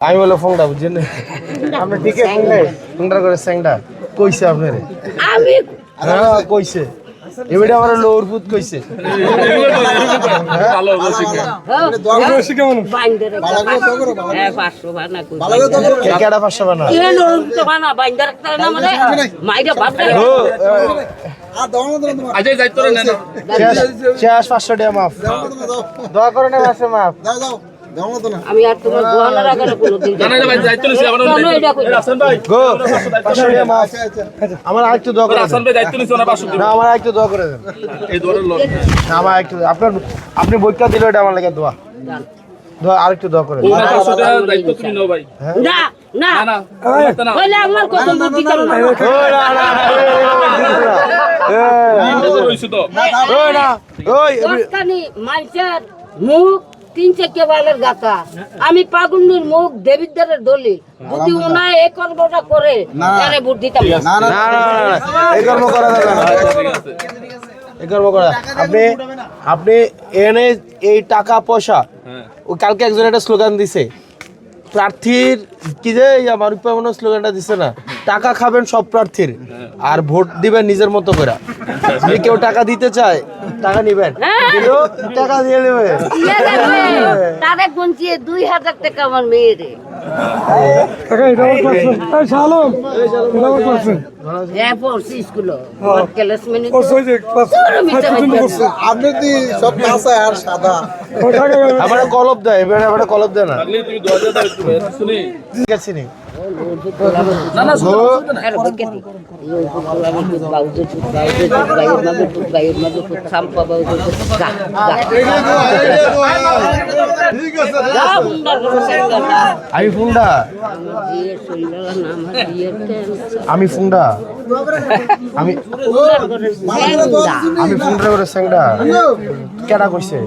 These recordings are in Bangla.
আমি বলে ফোনটা বুঝছেন? আপনি ঠিকই ফোনটা ফোনটা করে স্যাংটা। কইছে আপনার? আমি হ্যাঁ কইছে। এবারে আমার লোর পুত কইছে। হ্যাঁ। মানে শেষ পাঁচশো টাকা মাফ। দোয়া করে না মাফ। আমি আর তোমার আগে কোনোদিন আমার আরেকটু দোয়া করে আমার আরেকটু দোয়া করে দেন আমার একটু আপনার আপনি বইটা দিলে এটা আমার লাগে দোয়া দোয়া আরেকটু দোয়া করে না না না আমার কত বুদ্ধি না না ওই মুখ তিন চারটে বাইলের আমি পাগুন্ডির মুখ দলি যদি ওনায় এই কর্মটা করে তাহলে বুদ্ধি দিতাম না। না না না না, এই কর্ম করা যাবে না এই কর্ম করা আপনি আপনি এনে এই টাকা পয়সা হ্যাঁ ও কালকে একজন একটা স্লোগান দিছে প্রার্থীর কি যে আমার স্লোগানটা দিছে না টাকা খাবেন সব প্রার্থীর আর ভোট দিবেন নিজের মতো করে যদি কেউ টাকা দিতে চায় টাকা নিবেন। কিন্তু টাকা দিয়ে নেবে। তারে গুনছিয়ে দুই হাজার টাকা আমার মেয়েরে হ্যাঁ পড়ছি স্কুলে ক্লাস মিনিট। আপনি কি সব কাঁচা আর সাদা? আমার কলব দেয় এবারে আমার কলব দেয় না। শুনো আমি ফুন্ডা। আমি ফুন্ডা। আমি আমি ফুন্ডা করে স্যাংডা। কেডা কইছে?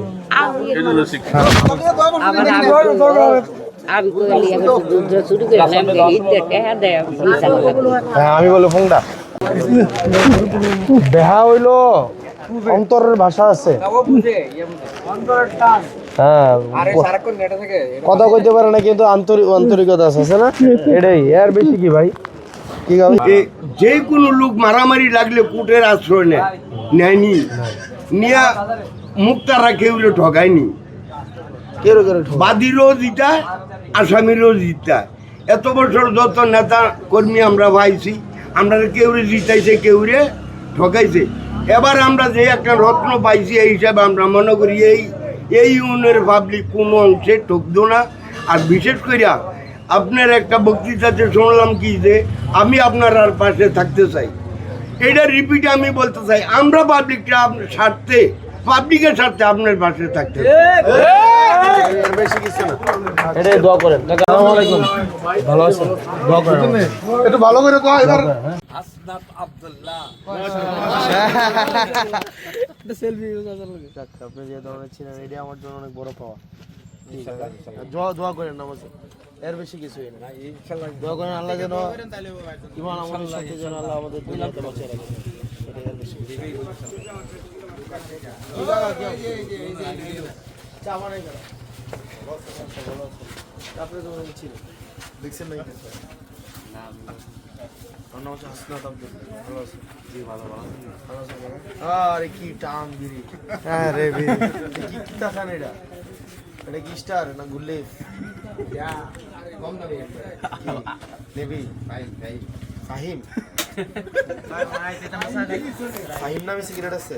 আমি কইলি আমি তো দুধ শুরু করে আমি ঈদ টেহা দেয় পয়সা লাগবে হ্যাঁ আমি বলে বেহা হইল অন্তরের ভাষা আছে। হ্যাঁ কথা কইতে পারে না কিন্তু আন্তরিক আন্তরিকতা আছে না? এটাই এর বেশি কি ভাই? কি যে কোনো লোক মারামারি লাগলে কুটের আশ্রয় নেয় নেয়নি। নিয়া মুক্তারা কেউ ঠকায়নি। বাদীরও জিতা আসামিরও জিতা। এত বছর যত নেতা কর্মী আমরা পাইছি আমরা কেউরে জিতাইছে, কেউরে ঠকাইছে। এবার আমরা যে একটা রত্ন পাইছি, এই হিসাবে আমরা মনে করি এই এই ইউনিয়নের পাবলিক কোনো অংশে ঠকতো না। আর বিশেষ করিয়া আপনার একটা বক্তৃতাতে শুনলাম কি যে, আমি আপনার আর পাশে থাকতে চাই। এটা রিপিট আমি বলতে চাই, আমরা পাবলিকটা আপনার স্বার্থে পাবলিকের স্বার্থে আপনার পাশে থাকতে চাই। এর বেশি কিছু এটাই দোয়া করেন। আসসালামু আলাইকুম। ভালো আছেন? দোয়া করেন একটু ভালো করে তো এবার যাক, আপনি যে ধরনের ছিলেন এটাই আমার জন্য অনেক বড় পাওয়া। দোয়া দোয়া করেন আমাকে এর বেশি কিছুই না দোয়া করেন আল্লাহ যেন ইমান আমাদের সাথে যেন আল্লাহ আমাদের দুনিয়াতে বাঁচিয়ে রাখে। এটাই এর বেশি কিছু। চা বানাই কেন? ভালো আছেন। আপনি তো মনে হয় ছিলেন। দেখছেন নাকি? আমার নাম হচ্ছে হাসনাত আব্দুল। ভালো আছেন? ভালো আছেন কাকা? আরে কি টান বিড়ি হ্যাঁ রে কি কি টাকান এটা এটা কি স্টার না গুল্লে নেবি ফাহিম ফাহিম নামে সিগারেট আছে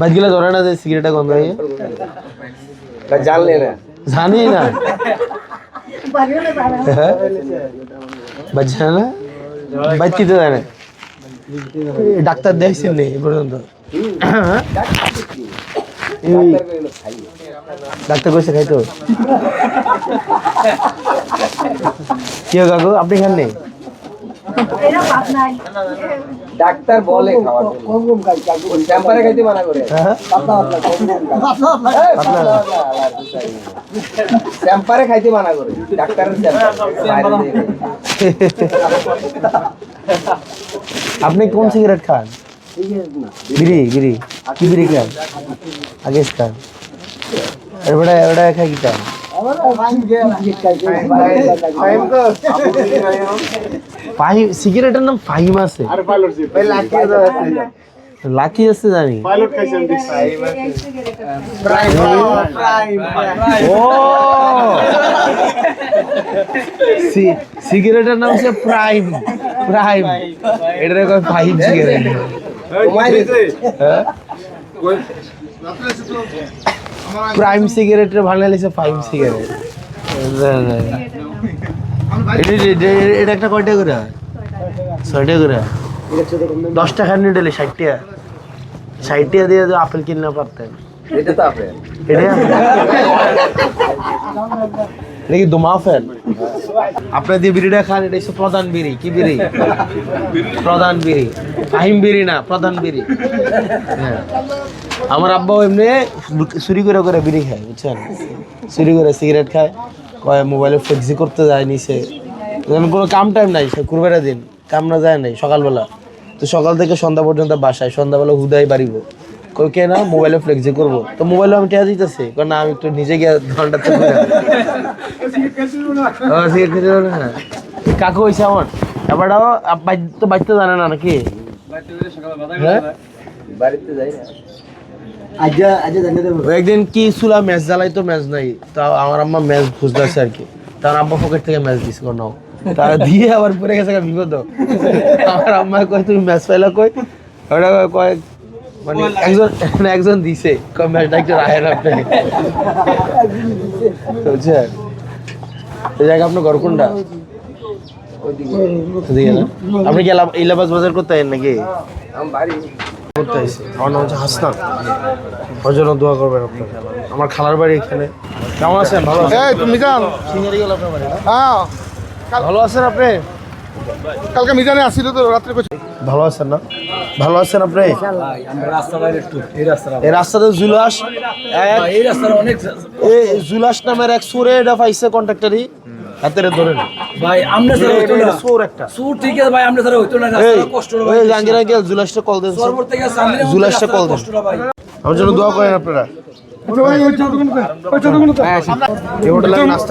বাদ গেলে ধরে না যে সিগারেটটা গন্ধ হয়ে জানলে না জানি না? বাচ্চা না? বাচ্চি জানে ডাক্তার দেখছেন এ পর্যন্ত? ডাক্তার কইছে খাইতো। কি কাকু? আপনি খান নেই ডাক্তার বলে খাওয়ার জন্য টেম্পারে খাইতে মানা করে হ্যাঁ? টেম্পারে খাইতে মানা করে ডাক্তারের বাইরে দিয়ে খায়। আপনি কোন সিগারেট খান বিড়ি বিড়ি কি বিড়ি খান আগে খান এবারে এবারে খাই কি খান ফাহিম সিগারেটের নাম ফাহিম আছে। লাকি আছে জানি। ও! সি- সিগারেটের নাম হচ্ছে প্রাইম প্রাইম এটারে কয় ফাহিম সিগারেট হ্যাঁ? প্রাইম সিগারেটের ভালো লাগছে ফাইভ সিগারেট এটা একটা কয়টা করে? ছয়টা করে। দশ টাকা নিয়ে দিলে ষাট টাকা ষাট টাকা দিয়ে তো আপেল কিনলে পারতেন। এটা তো আপেল। এটা? এটা কি আপনার যে বিড়িটা খান এটা হচ্ছে প্রধান বিড়ি। কি বিড়ি? প্রধান বিড়ি। আহিম বিড়ি না প্রধান বিড়ি। হ্যাঁ। আমার আব্বাও এমনি চুরি করে করে বিড়ি খায় বুঝছেন? চুরি করে সিগারেট খায়। কয় মোবাইলে ফ্লেক্সি করতে যায় নিচে। কোনো কাম টাইম নাই সে কুরবানের দিন। কাম না যায় নাই সকালবেলা। তো সকাল থেকে সন্ধ্যা পর্যন্ত বাসায় সন্ধ্যাবেলা হুদাই বাড়িব। কই কে না মোবাইলে ফ্লেক্সি করব? তো মোবাইলে আমি টেয়া দিতেছি। কারণ না আমি একটু নিজে গিয়ে ঘণ্টা? কাকু হয়েছে আমার। এবারটাও তো বাড়িতে জানে না নাকি? হ্যাঁ। বাড়িতে যাই না। একদিন কি চুলা ম্যাচ জ্বালাই তো ম্যাচ নাই। তা আমার আম্মা ম্যাচ খুঁজতেছে আর কি। তার আব্বা পকেট থেকে ম্যাচ দিছে কোনো তা দিয়ে আবার পরে গেছে বিপদ। আমার আম্মা কয় তুমি ম্যাচ পাইলা কই? ওটা কয়- কয় মানে একজন না, একজন দিছে। কয় ম্যাচটা একটু রায় রাখবে বুঝছেন এই জায়গা আপনার ঘর কোনটা? আপনি কি ইলাবাস বাজার করতে নাকি? আমার বাড়ি। করতে আইছি আমার নাম হচ্ছে হাসনান ওর জন্য দোয়া করবেন আপনার। আমার খালার বাড়ি এখানে। কেমন আছেন? ভালো আছেন? তুমি? হ্যাঁ ভালো আছেন আপনি? কালকে মিজানে আসছিল তো রাত্রে ভালো আছেন না? ভালো আছেন আপনি? এই রাস্তাতে জুলাস এই জুলাস নামের এক সুরে এটা পাইছে কন্ট্রাক্টরি হাতের ধরে ভাই আমরা স্যার হইতো না। সুর একটা। সুর ঠিক আছে ভাই আমরা স্যার হইতো না। রাস্তা কষ্ট এই আঙ্কেল জুলাসটা কল দেন সর্বর থেকে সামনে জুলাসটা কল দেন। আমার জন্য দোয়া করেন আপনারা।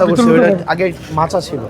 করছি আগে মাছা ছিল।